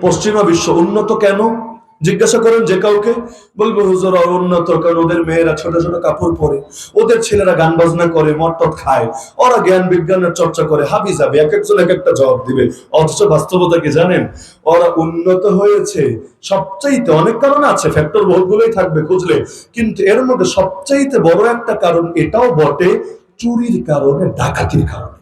পশ্চিমা বিশ্ব উন্নত কেন? জিজ্ঞাসা করেন যে কাউকে, বলব, হুজুর উন্নত কারণ ওদের মেয়েরা ছোট ছোট কাপড় পরে, ওদের ছেলেরা গান বাজনা করে মটট খায়, ওরা জ্ঞান বিজ্ঞানের চর্চা করে, হাবি যাবে, এক একজন এক একটা জবাব দিবে, অথচ বাস্তবতা কি জানেন? ওরা উন্নত হয়েছে, সবচাইতে অনেক কারণ আছে ফ্যাক্টর বহুগুলোই থাকবে খুঁজলে, কিন্তু এর মধ্যে সবচাইতে বড় একটা কারণ এটাও বটে, চুরির কারণে, ডাকাতির কারণে।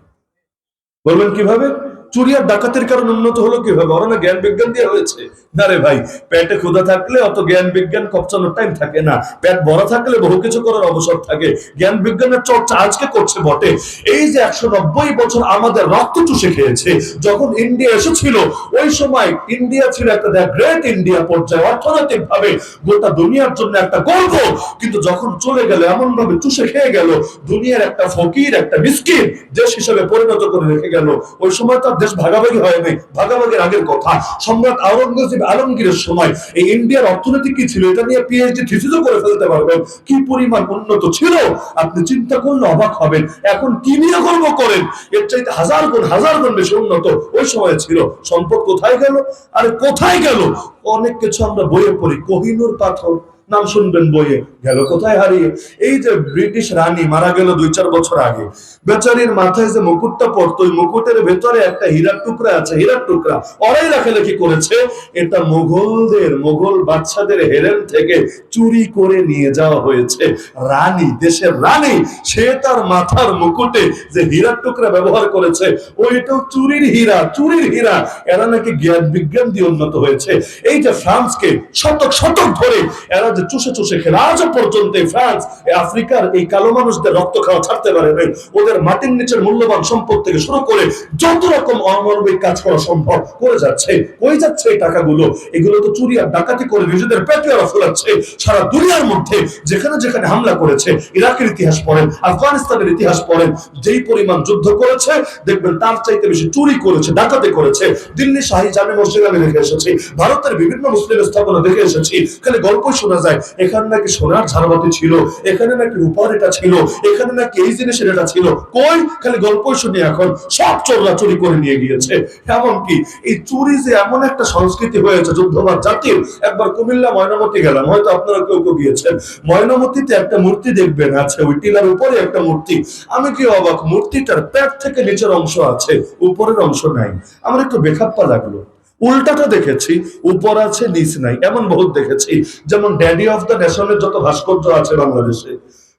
বলবেন কীভাবে? চুরি আর ডাকাতের কারণ উন্নত হলো কীভাবে? ওরা না জ্ঞান বিজ্ঞান দিয়ে হয়েছে। না রে ভাই, পেটে ক্ষুধা থাকলে অত জ্ঞান বিজ্ঞান কপচানোর টাইম থাকে না। পেট ভরা থাকলে বহু কিছু করার অবসর থাকে। জ্ঞান বিজ্ঞানের চর্চা আজকে করছে বটে। এই যে একশো নব্বই বছর আমাদের রক্ত চুষে খেয়েছে, যখন ইন্ডিয়া এসেছিল, ওই সময় ইন্ডিয়া ছিল একটা গ্রেট ইন্ডিয়া পর্যায়ে অর্থনৈতিক ভাবে গোটা দুনিয়ার জন্য একটা গর্ব। কিন্তু যখন চলে গেল এমন ভাবে চুষে খেয়ে গেল, দুনিয়ার একটা ফকির, একটা মিসকিন, দেশ হিসেবে পরিণত করে রেখে গেল। ওই সময় তার দেশ ভাগাভাগি হয় নাই। ভাগাভাগির আগের কথা। সম্রাট আওরঙ্গজেব আলমগীরের সময় এই ইন্ডিয়ার অর্থনীতি কি ছিল এটা নিয়ে পিএইচডি থিসিসও করে ফেলতে পারবেন। কি পরিমাণ উন্নত ছিল? আপনি চিন্তা করলে অবাক হবেন। এখন কি নিয়ে গর্ব করেন? এর চাইতে হাজার গুণ হাজার গুণ বেশি উন্নত ওই সময় ছিল। সম্পদ কোথায় গেল? আরে কোথায় গেল? অনেক কিছু আমরা বইয়ে পড়ি। কোহিনুর পাথর। নাম শুনবেন বইয়ে। গেল কোথায় হারিয়ে? এই যে ব্রিটিশ রানী মারা গেল দুই চার বছর আগে। বেচারির মাথায় যে মুকুটটা পড়তো, ওই মুকুটের ভেতরে একটা হীরার টুকরা আছে। হীরার টুকরা ওরাই লেখালেখি করেছে? এটা মুঘলদের, মুঘল বাচ্চাদের হেরেন থেকে চুরি করে নিয়ে যাওয়া হয়েছে। রানী, দেশের রানী, সে তার মাথার মুকুটে যে হীরার টুকরা ব্যবহার করেছে, ওইটাও চুরির হীরা চুরির হীরা। এরা নাকি জ্ঞান বিজ্ঞান দিয়ে উন্নত হয়েছে। এই যে ফ্রান্সকে শতক শতক ধরে এরা যে চুষে চুষে খেলে। আজও পর্যন্ত ফ্রান্স আফ্রিকার এই কালো মানুষদের রক্ত খাওয়া ছাড়তে পারে নাই। ওদের মাটির নিচের মূল্যবান সম্পদ থেকে শুরু করে যত রকম অমানবিক কাজ করা সম্ভব করে যাচ্ছে। কই যাচ্ছে এই টাকাগুলো? এগুলো তো চুরি আর ডাকাতি করে নিজেদের পেটে ওরা ফোলাচ্ছে। সারা দুনিয়ার মধ্যে যেখানে যেখানে হামলা করেছে, ইরাকের ইতিহাস পড়েন, আফগানিস্তানের ইতিহাস পড়েন, যেই পরিমাণ যুদ্ধ করেছে, দেখবেন তার চাইতে বেশি চুরি করেছে, ডাকাতি করেছে। দিল্লি শাহী জামে মসজিদ আমি দেখে এসেছি, ভারতের বিভিন্ন মুসলিম স্থাপনা দেখে এসেছি। খালি গল্পই শোনা যায়। এখানে নাকি সোনার ঝাড়বাতি ছিল, এখানে নাকি রূপার এটা ছিল, এখানে নাকি এই জিনিসের এটা ছিল। কই? খালি গল্পই শুনি এখন। সব চোররা চুরি করে নিয়ে গিয়েছে। এমনকি এই চুরি যে এমন একটা সংস্কৃতি হয়েছে যুদ্ধবাদ জাতির, একবার কুমিল্লা ময়নামতি গেলাম। হয়তো আপনারা কেউ কেউ গিয়েছেন। ময়নামতিতে একটা মূর্তি দেখবেন আছে, ওই টিলার উপরে একটা মূর্তি। আমি কি অবাক? মূর্তিটার পেট থেকে নিচের অংশ আছে, উপরের অংশ নাই। আমার একটু বেখাপ্পা লাগল। উল্টাটা দেখেছি, উপর আছে, নিচ নাই, এমন বহুত দেখেছি। যেমন ড্যাডি অফ দ্য নেশনের যত ভাস্কর্য আছে বাংলাদেশে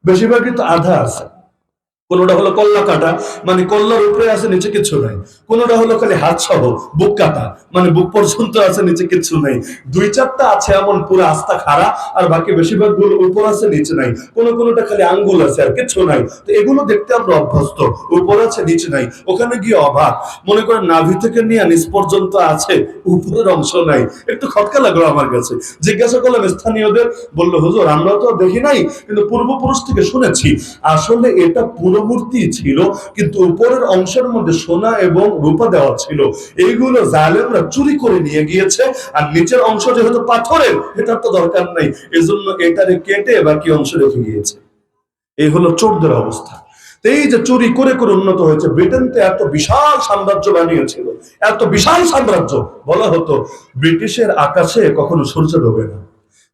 বেশিরভাগ কিন্তু আধা আছে। কোনোটা হলো কল্লা কাটা মানে কল্লার উপরে আছে নিচে কিছু নাই। কোনোটা হলো খালি হাত সহ, বুক কাটা মানে বুক পর্যন্ত আছে নিচে কিছু নাই। দুই চারটা আছে এমন পুরো আস্থা খাড়া, আর বাকি বেশিরভাগগুলো উপর আছে, নিচে নাই। কোন কোনোটা খালি আঙ্গুল আছে আর কিছু নাই। তো এগুলো দেখতে আমরা অভ্যস্ত, উপর আছে, নিচে নাই। ওখানে গিয়ে অবাক। মনে করেন নাভি থেকে নিয়ে নিচ পর্যন্ত আছে, উপরের অংশ নাই। একটু খটকা লাগল আমার কাছে। জিজ্ঞাসা করলাম স্থানীয়দের, বলল, হুজুর, আমরা তো দেখি নাই, কিন্তু পূর্বপুরুষ থেকে শুনেছি। আসলে এটা পুরো মূর্তি ছিল, কিন্তু উপরের অংশের মধ্যে সোনা এবং রূপা দেওয়া ছিল। এইগুলো জালেমরা চুরি করে নিয়ে গিয়েছে, আর নিচের অংশ যেহেতু পাথরের, এটার তো দরকার নাই। এজন্য এটারে কেটে বাকি অংশ রেখে গিয়েছে। এই হলো চোরদের অবস্থা। এই যে চুরি করে করে উন্নত হয়েছে ব্রিটেন ব্রিটেনতে এত বিশাল সাম্রাজ্য বানিয়েছিল। এত বিশাল সাম্রাজ্য, বলা হতো, ব্রিটিশের আকাশে কখনো সূর্য ডোবে না।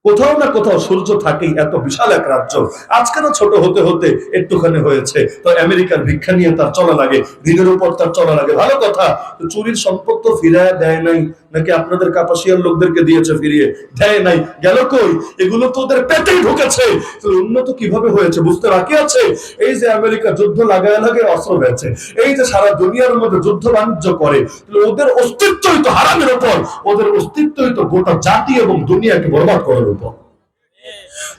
কোথাও না কোথাও সূর্য থাকেই, এত বিশাল এক রাজ্য। আজকে না ছোট হতে হতে একটুখানি হয়েছে। তো আমেরিকার ভিক্ষা নিয়ে তার চলা লাগে, দিনের উপর তার চলা লাগে। ভালো কথা চুরির সম্পদ তো ফিরায় দেয় নাই। নাকি আপনাদের কাপাসিয়ার লোকদেরকে দিয়েছে ফিরিয়ে? দেয় নাই। গেল কই? এগুলো তো ওদের পেটেই ঢুকেছে। উন্নত কীভাবে হয়েছে? বুঝতে বাকি আছে? এই যে আমেরিকা যুদ্ধ লাগায় লাগে অস্ত্র হয়েছে। এই যে সারা দুনিয়ার মধ্যে যুদ্ধ বাণিজ্য করে ওদের অস্তিত্বই তো হারামের উপর। ওদের অস্তিত্বই তো গোটা জাতি এবং দুনিয়াকে বরবাদ করার উপর।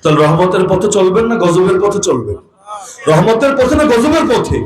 তাহলে রহমতের পথে চলবেন না গজবের পথে চলবেন? রহমতের পথে না গজবের পথে?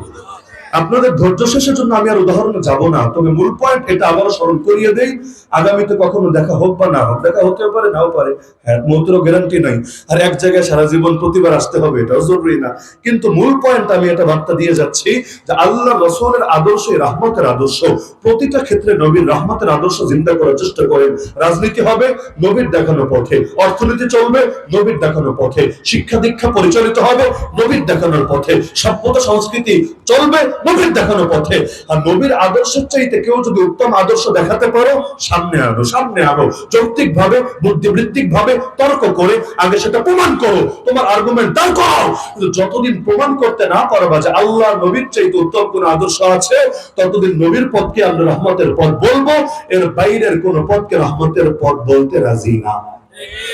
আপনাদের ধৈর্য শেষের জন্য আমি আর উদাহরণে যাব না। তবে মূল পয়েন্ট এটা আবারও স্মরণ করিয়ে দেই, আগামীতে কখনো দেখা হোক বা না হোক, দেখা হতে পারে, নাও পারে। হ্যাঁ মৌতেরও গ্যারান্টি নাই। আর এক জায়গায় সারা জীবন প্রতিবার আসতে হবে, এটাও জরুরি না। কিন্তু মূল পয়েন্ট আমি এটা বার্তা দিয়ে যাচ্ছি যে আল্লাহ রসুলের আদর্শ রহমতের আদর্শ, প্রতিটা ক্ষেত্রে নবীর রহমতের আদর্শ জিন্দা করার চেষ্টা করেন। রাজনীতি হবে, নবীর দেখানো পথে। অর্থনীতি চলবে, নবীর দেখানো পথে। শিক্ষা দীক্ষা পরিচালিত হবে, নবীর দেখানোর পথে। সভ্যতা, সংস্কৃতি চলবে নবীর দেখানো পথে। আর নবীর আদর্শের চাইতে কেউ যদি উত্তম আদর্শ দেখাতে পারো, সামনে আনো সামনে আনো। যৌক্তিক ভাবে বুদ্ধিবৃত্তিক ভাবে তর্ক করে আগে সেটা প্রমাণ করো। তোমার আর্গুমেন্ট দাঁড় করাও। কিন্তু যতদিন প্রমাণ করতে না পারবা যে আল্লাহ নবীর চাইতে উত্তম কোন আদর্শ আছে, ততদিন নবীর পথকে আমরা রহমতের পথ বলব, এর বাইরের কোন পথকে রহমতের পথ বলতে রাজি না।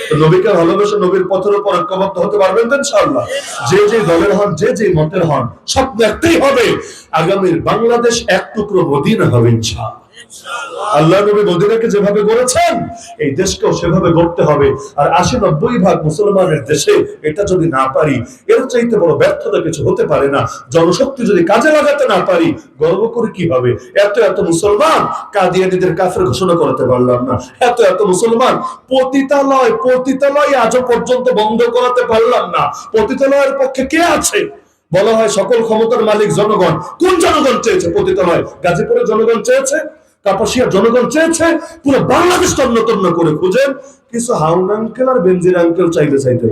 তো নবীকে ভালোবেসে নবীর পথের উপর ঐক্যবদ্ধ হতে পারবেন তো ইনশাআল্লাহ। যে যে দলের হন, যে যে মতের হন স্বপ্ন একটাই হবে। আগামীর বাংলাদেশ এক টুকরো মদিনা হবে ইনশাআল্লাহ। আল্লাহ নবী মদিনাকে যেভাবে গড়েছেন এই দেশকেও সেভাবে গড়তে হবে। আর আশি নব্বই ভাগ মুসলমানের দেশে এটা যদি না পারি, এর চাইতে বড় ব্যর্থতা কিছু হতে পারে না। জনশক্তি যদি কাজে লাগাতে না পারি, গর্ব করে কি হবে? এত এত মুসলমান কাদিয়ানিদের কাফের ঘোষণা পারলাম না। এত এত মুসলমান পতিতালয় পতিতালয় আজও পর্যন্ত বন্ধ করাতে পারলাম না। পতিতালয়ের পক্ষে কে আছে? বলা হয় সকল ক্ষমতার মালিক জনগণ। কোন জনগণ চেয়েছে পতিতালয়? গাজীপুরের জনগণ চেয়েছে? কাপাসিয়ার জনগণ চেয়েছে পুরো বাংলাদেশ তন্ন তন্ন করে খুঁজেন কিছু হাউন আঙ্কেল আর বেনজির আঙ্কেল চাইলে চাইতে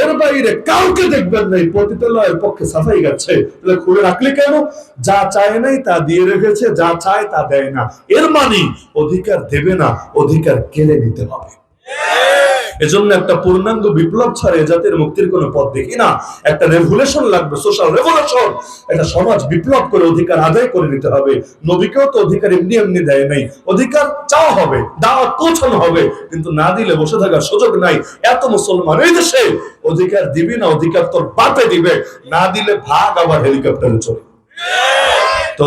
এর বাইরে কাউকে দেখবেন নাই পতিতালয়ের পক্ষে সাফাই গেছে তাহলে খুলে রাখলে কেন? যা চায় নাই তা দিয়ে রেখেছে, যা চায় তা দেয় না। এর মানে অধিকার দেবে না, অধিকার কেড়ে নিতে হবে। এজন্য একটা পূর্ণাঙ্গ বিপ্লব ছাড়া জাতির মুক্তির কোনো পথ দেখি না। একটা রেভুলেশন লাগবে সোশ্যাল রেভুলেশন একটা সমাজ বিপ্লব করে অধিকার আদায় করে নিতে হবে। নবীকেও তো অধিকার এমনি এমনি দেয় নাই। অধিকার চাওয়া হবে দাওয়াত পৌঁছানো হবে। কিন্তু না দিলে বসে থাকার সুযোগ নাই। এত মুসলমান এই দেশে, অধিকার দিবি না, অধিকার তোর বাপে দিবে। না দিলে ভাগ আবার হেলিকপ্টারে চলে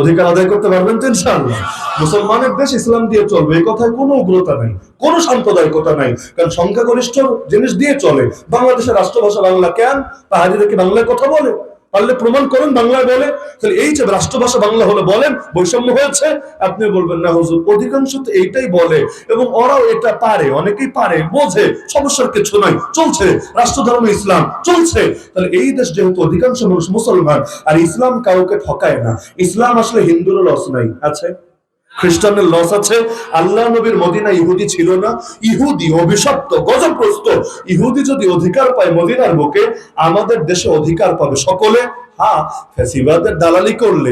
অধিকার আদায় করতে পারবেন তো ইনশাআল্লাহ। মুসলমানের দেশ ইসলাম দিয়ে চলবে, এই কথায় কোনো উগ্রতা নাই, কোনো সাম্প্রদায়িকতা নাই। কারণ সংখ্যাগরিষ্ঠ জিনিস দিয়ে চলে। বাংলাদেশের রাষ্ট্রভাষা বাংলা কেন? পাহাড়িরা কি বাংলায় কথা বলে। পারলে প্রমাণ করেন বাংলায় বলে। তাহলে এই যে রাষ্ট্রভাষা বাংলা হলে বলেন, বৈষম্য হয়েছে, আপনি বলবেন, না হুজুর, অধিকাংশ তো এইটাই বলে এবং ওরাও এটা পারে, অনেকেই পারে, বোঝে, সমস্যার কিছু নাই, চলছে, রাষ্ট্রধর্ম, ইসলাম চলছে। তাহলে এই দেশ যেহেতু অধিকাংশ মানুষ মুসলমান, আর ইসলাম কাউকে ঠকায় না। ইসলাম আসলে হিন্দুরও লস নাই, আছে? খ্রিস্টানের লস আছে। আল্লাহ নবীর মদিনা ইহুদি ছিল না। ইহুদি অভিশপ্ত গজপ্রস্ত ইহুদি যদি অধিকার পায় মদিনার বুকে, আমাদের দেশে অধিকার পাবে সকলে। হ্যাঁ ফ্যাসিবাদের দালালি করলে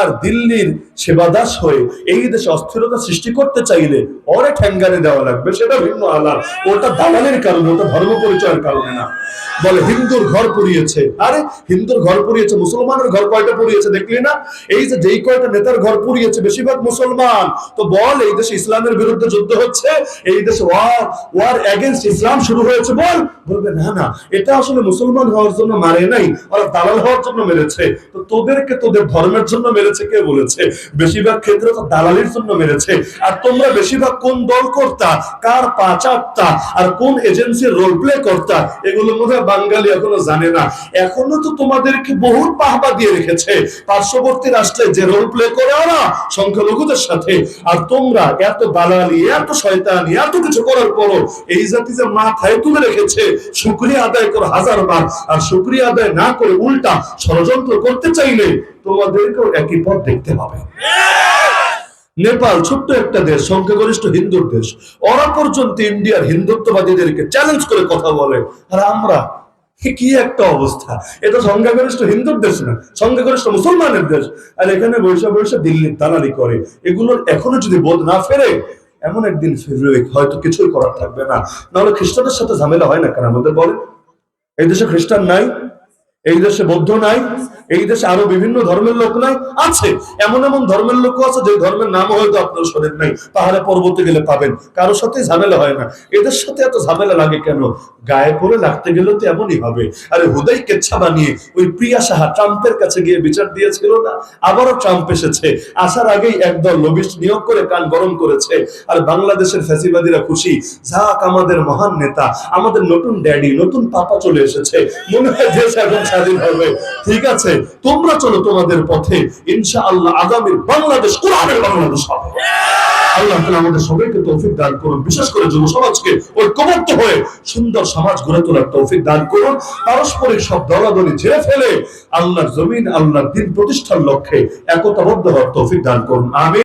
আর দিল্লির সেবাদাস হয়ে এই দেশে অস্থিরতা সৃষ্টি করতে চাইলে অরে ঠ্যাঙ্গানে দেওয়া লাগবে, সেটা ভিন্ন আলাপ। ওটা দালালের কারণে, ওটা ধর্ম পরিচয়ের কারণে না। বলে, হিন্দুর ঘর পুড়িয়েছে। আরে, হিন্দুর ঘর পুড়িয়েছে, মুসলমানের ঘর কয়টা পুড়িয়েছে দেখলি না? এই যে যেই কয়টা নেতার ঘর পুড়িয়েছে, বেশিরভাগ মুসলমান। তো বল, এই দেশে ইসলামের বিরুদ্ধে যুদ্ধ হচ্ছে? এই দেশে ওয়ার ওয়ার এগেনস্ট ইসলাম শুরু হয়েছে বল? বলবে, না না, এটা আসলে মুসলমান হওয়ার জন্য মারে নাই, ওরা দালাল হওয়ার জন্য মেরেছে? তো তোদেরকে তোদের ধর্মের জন্য মেরেছে কে বলেছে? বেশিরভাগ ক্ষেত্রে তো দালালির জন্য মেরেছে। আর তোমরা বেশিরভাগ কোন দল কর্তা কার পা চাপতা আর কোন এজেন্সির রোল প্লে কর্তা? এগুলো মধ্যে বাঙালি এখনও জানে না। এখনও তো তোমাদেরকে বহুত পাহবা দিয়ে রেখেছে। পার্শ্ববর্তী রাষ্ট্রে যে রোল প্লে করে ওরা, সংখ্যালঘুদের সাথে। আর তোমরা এত দালালি, এত শয়তানি, এত কিছু করার পরও এই জাতি যে মাথায় তুলে রেখেছে, শুক্রিয়া আদায় করো হাজার বার আর শুক্রিয়া আদায় না করে উল্টা ষড়যন্ত্র করতে চাইলে তোমাদেরকেও একই পথ দেখতে হবে। নেপাল ছোট্ট একটা দেশ, সংখ্যাগরিষ্ঠ হিন্দুর দেশ। ওরা পর্যন্ত ইন্ডিয়ার হিন্দুত্ববাদীদেরকে চ্যালেঞ্জ করে কথা বলে। আর আমরা কি একটা অবস্থা? এটা সংখ্যাগরিষ্ঠ হিন্দুর দেশ না, সংখ্যাগরিষ্ঠ মুসলমানের দেশ। আর এখানে বৈশা বৈশা দিল্লির দালালি করে। এগুলোর এখনও যদি বোধ না ফেরে, এমন একদিন ফিরবে, হয়তো কিছুই করার থাকবে না। নাহলে খ্রিস্টানদের সাথে ঝামেলা হয় না কেন আমাদের বলে? এই দেশে খ্রিস্টান নাই এই দেশে বৌদ্ধ নাই। এই দেশে আরও বিভিন্ন ধর্মের লোক নাই, আছে। এমন এমন ধর্মের লোক আছে, যে ধর্মের নাম হয়তো আপনার শোনেন নাই। পাহাড়ে পর্বতে গেলে পাবেন। কারোর সাথে ঝামেলা হয় না। এদের সাথে এত ঝামেলা লাগে কেন? গায়ে পড়ে লাগতে গেলে তো এমনই হবে। আরে হুদাই কেচ্ছা বানিয়ে ওই প্রিয়া সাহা ট্রাম্পের কাছে গিয়ে বিচার দিয়েছিল না? আবারও ট্রাম্প এসেছে। আসার আগেই একদল লবিস্ট নিয়োগ করে কান গরম করেছে। আর বাংলাদেশের ফ্যাসিবাদীরা খুশি। যাক, আমাদের মহান নেতা, আমাদের নতুন ড্যাডি, নতুন পাপা চলে এসেছে। মনে হয় দেশ এখন স্বাধীন হবে। ঠিক আছে? তোমরা চলো তোমাদের পথে। ইনশা আল্লাহ আগামীর বাংলাদেশ কোরআনের বাংলাদেশ হবে। আল্লাহ তালা আমাদের সবাইকে তৌফিক দান করুন। বিশেষ করে যুব সমাজকে ঐক্যবদ্ধ হয়ে সুন্দর সমাজ গড়ে তোলার তৌফিক দান করুন। পারস্পরিক সব দলাদলি ঝেড়ে ফেলে আল্লাহর জমিন, আল্লাহর দিন প্রতিষ্ঠার লক্ষ্যে একতাবদ্ধ হওয়ার তৌফিক দান করুন। আমি